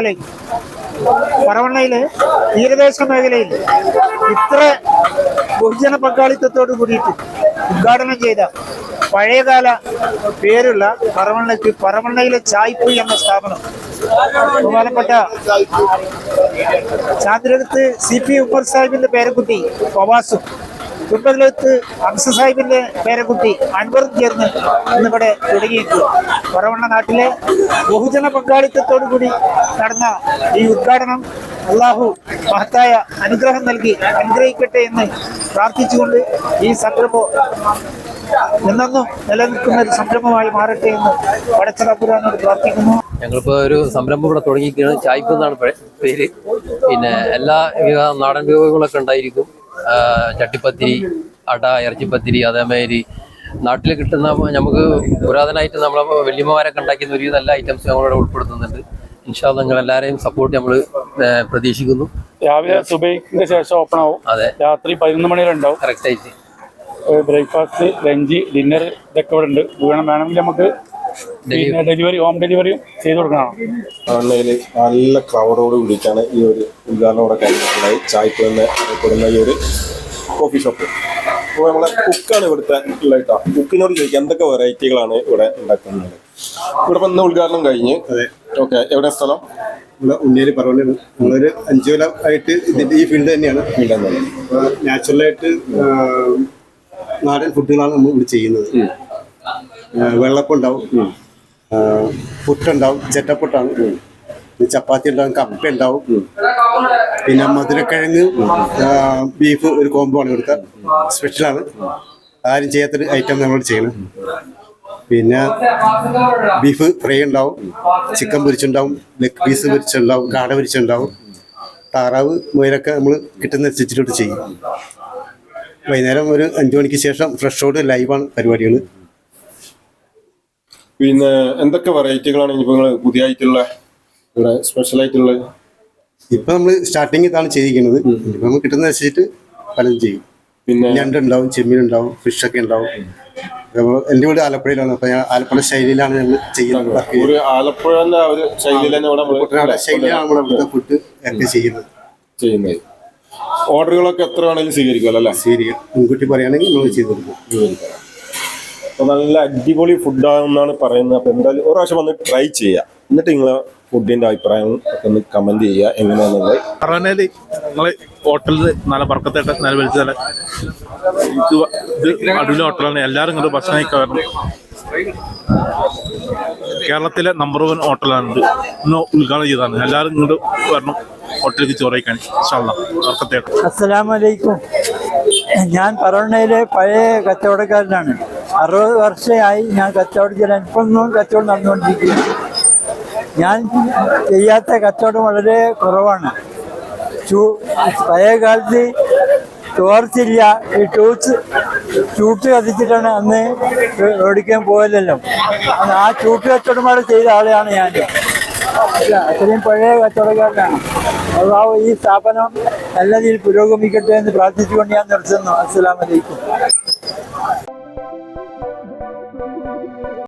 പോലെ പറവണ്ണയിൽ തീരദേശ മേഖലയിൽ ഇത്ര ബഹുജന പങ്കാളിത്തത്തോട് കൂടിയിട്ട് ഉദ്ഘാടനം ചെയ്ത പഴയകാല പേരുള്ള പറവണ്ണയ്ക്ക് പറവണ്ണയിലെ ചായ്പൊയി എന്ന സ്ഥാപനം. ബഹുമാനപ്പെട്ട ചാന്ദ്രകത്ത് സി പി ഉമ്മർ സാഹിബിന്റെ പേരക്കുട്ടി ഫവാസും കുമ്പതിലത്ത് അംസ സാഹിബിന്റെ പേരക്കുട്ടി അൻവറും ചേർന്ന് ഇന്നിവിടെ തുടങ്ങിയിരിക്കുക പറവണ്ണ നാട്ടിലെ ബഹുജന പങ്കാളിത്തത്തോടു കൂടി നടന്ന ഈ ഉദ്ഘാടനം അള്ളാഹു മഹത്തായ അനുഗ്രഹം നൽകി അനുഗ്രഹിക്കട്ടെ എന്ന് പ്രാർത്ഥിച്ചുകൊണ്ട് ഈ സംരംഭം എന്നെന്നും നിലനിൽക്കുന്ന ഒരു സംരംഭമായി മാറട്ടെ എന്ന് പടച്ചറപ്പുരാനോട് പ്രാർത്ഥിക്കുന്നു. ഞങ്ങളിപ്പോൾ ഒരു സംരംഭം ഇവിടെ തുടങ്ങിയിരിക്കുകയാണ്. ചായ്പ് എന്നാണ് പേര്. പിന്നെ എല്ലാ നാടൻ വിഭവങ്ങളൊക്കെ ഉണ്ടായിരിക്കും. ചട്ടിപ്പത്തിരി അട ഇറച്ചിപ്പത്തിരി അതേമാതിരി നാട്ടിൽ കിട്ടുന്ന നമുക്ക് പുരാതനമായിട്ട് നമ്മളെ വല്യമ്മമാരൊക്കെ ഉണ്ടാക്കുന്ന ഒരുവിധ എല്ലാ ഐറ്റംസ് നമ്മളിവിടെ ഉൾപ്പെടുത്തുന്നുണ്ട്. ഇൻഷാൽ നിങ്ങൾ എല്ലാവരെയും സപ്പോർട്ട് നമ്മൾ പ്രതീക്ഷിക്കുന്നു. രാവിലെ സുബൈക്കിന്റെ ശേഷം ഓപ്പൺ ആവും. അതെ. രാത്രി പതിനൊന്ന് മണി വരെ ഉണ്ടാവും കറക്റ്റായിട്ട് ബ്രേക്ക്ഫാസ്റ്റ് ലഞ്ച് ഡിന്നർ ഇതൊക്കെ ഇവിടെ ഉണ്ട് വേണം വേണമെങ്കിൽ നമുക്ക് പിന്നെ ഡെലിവറി ഹോം ഡെലിവറിയും ചെയ്തു കൊടുക്കണം. നല്ല ക്രൗഡോട് കൂടിയിട്ടാണ് ഈ ഒരു ഉദ്ഘാടനോടെ ചായ്പ എന്ന് അറിയപ്പെടുന്ന ഈ ഒരു കോഫി ഷോപ്പ് അപ്പോൾ നമ്മളെ കുക്കാണ് ഇവിടുത്തെ ഉള്ള കേട്ടോ. കുക്കിനോട് ചോദിക്കാം എന്തൊക്കെ വെറൈറ്റികളാണ് ഇവിടെ ഉണ്ടാക്കുന്നത്? ഇവിടെ ഇപ്പം ഇന്ന് ഉദ്ഘാടനം കഴിഞ്ഞ്. ഓക്കെ എവിടെ സ്ഥലം? നമ്മളെ ഉണ്ണിയേരി പറഞ്ഞത് നമ്മളൊരു അഞ്ച് കൊല്ലം ആയിട്ട് ഇതിന്റെ ഈ ഫീൽഡ് തന്നെയാണ്. നാച്ചുറലായിട്ട് നാടൻ ഫുഡുകളാണ് നമ്മൾ ഇവിടെ ചെയ്യുന്നത്. വെള്ളപ്പം ഉണ്ടാവും. പുട്ടുണ്ടാവും ചെറ്റപ്പുട്ടാണ്. ചപ്പാത്തി ഉണ്ടാവും കപ്പ ഉണ്ടാവും പിന്നെ മധുരക്കിഴങ്ങ് ബീഫ് ഒരു കോംബോ ആണ് ഇവിടുത്തെ. സ്പെഷ്യലാണ് ആരും ചെയ്യാത്തൊരു ഐറ്റം നമ്മൾ ചെയ്യണം പിന്നെ ബീഫ് ഫ്രൈ ഉണ്ടാവും. ചിക്കൻ പൊരിച്ചുണ്ടാവും. ലെഗ് പീസ് പൊരിച്ചുണ്ടാവും. കാട പൊരിച്ചുണ്ടാവും. താറാവ് മുയലൊക്കെ നമ്മൾ കിട്ടുന്ന അനുസരിച്ചിട്ട് ചെയ്യും. വൈകുന്നേരം ഒരു അഞ്ചു മണിക്ക് ശേഷം ഫ്രഷോട് ലൈവാണ് പരിപാടികൾ പിന്നെ എന്തൊക്കെ വെറൈറ്റികളാണ് ഇനിയിപ്പോൾ നിങ്ങൾ പുതിയതായിട്ടുള്ള ഇവിടെ സ്പെഷ്യൽ ആയിട്ടുള്ള ഇപ്പൊ നമ്മൾ സ്റ്റാർട്ടിങ് ഇതാണ് ചെയ്തിരിക്കുന്നത് ഇപ്പൊ നമുക്ക് കിട്ടുന്ന വെച്ചിട്ട് പലതും ചെയ്യും. പിന്നെ? ഞണ്ട് ഉണ്ടാവും ചെമ്മീൻ ഉണ്ടാവും ഫിഷ് ഒക്കെ ഉണ്ടാവും. നമ്മൾ എന്റെ വീട് ആലപ്പുഴയിലാണ്. അപ്പൊ ഞാൻ ആലപ്പുഴ ശൈലിയിലാണ് ഞങ്ങൾ ചെയ്യുന്നത്. ഒരു ആലപ്പുഴന്റെ ഒരു ശൈലിയിൽ തന്നെ ഇവിടെ ശൈലിയിലാണ് നമ്മൾ ഇവിടുത്തെ ഫുഡ് ഒക്കെ ചെയ്യുന്നത്. ചെയ്യുന്നത്. ഓർഡറുകളൊക്കെ എത്ര വേണമെങ്കിലും സ്വീകരിക്കുമല്ലോ അല്ലേ? മുൻകൂട്ടി പറയുകയാണെങ്കിൽ നമ്മൾ ചെയ്തു കൊടുക്കും അപ്പൊ നല്ല അടിപൊളി ഫുഡാണെന്നാണ് പറയുന്നത്. അപ്പൊ എന്തായാലും ഒരു പ്രാവശ്യം വന്ന് ട്രൈ ചെയ്യുക എന്നിട്ട് നിങ്ങളെ ഫുഡിന്റെ അഭിപ്രായം ഒക്കെ ഒന്ന് കമന്റ് ചെയ്യുക എങ്ങനെയാണെന്നുള്ളത് പറഞ്ഞാൽ നിങ്ങൾ ഹോട്ടലിൽ നല്ല പറക്കത്തേട്ട് നല്ല വലിച്ച നല്ല ഇത് ഇത് അടിപൊളി ഹോട്ടലാണ് എല്ലാരും ഇങ്ങോട്ട് ഭക്ഷണം കാരണം കേരളത്തിലെ നമ്പർ വൺ ഹോട്ടലാണ് ഇത്. ഇന്ന് ഉദ്ഘാടനം ചെയ്തതാണ്. എല്ലാവരും ഇങ്ങോട്ട് വരണം. ഹോട്ടലിലേക്ക് ചോറ് കഴിക്കാൻ. പറക്കത്തായിട്ട്. അസ്സലാമലൈക്കും ഞാൻ പറവണ്ണയിലെ പഴയ കച്ചവടക്കാരനാണ്. അറുപത് വർഷമായി ഞാൻ കച്ചവടം ചെയ്യാൻ ഇപ്പൊന്നും കച്ചവടം നടന്നുകൊണ്ടിരിക്കുകയാണ് ഞാൻ ചെയ്യാത്ത കച്ചവടം വളരെ കുറവാണ്. ചൂ പഴയ കാലത്ത് ടോർച്ചില്ല ഈ ടൂച്ച് ചൂട്ട് കത്തിച്ചിട്ടാണ് അന്ന് ഓടിക്കാൻ പോയല്ലോ ആ ചൂട്ട് കച്ചവടം ചെയ്ത ആളെയാണ് ഞാൻ. അത്രയും പഴയ കച്ചവടക്കാരനാണ്. അതാവ് ഈ സ്ഥാപനം നല്ല രീതിയിൽ പുരോഗമിക്കട്ടെ എന്ന് പ്രാർത്ഥിച്ചുകൊണ്ട് ഞാൻ നിർത്തുന്നു. അസ്സലാമലൈക്കും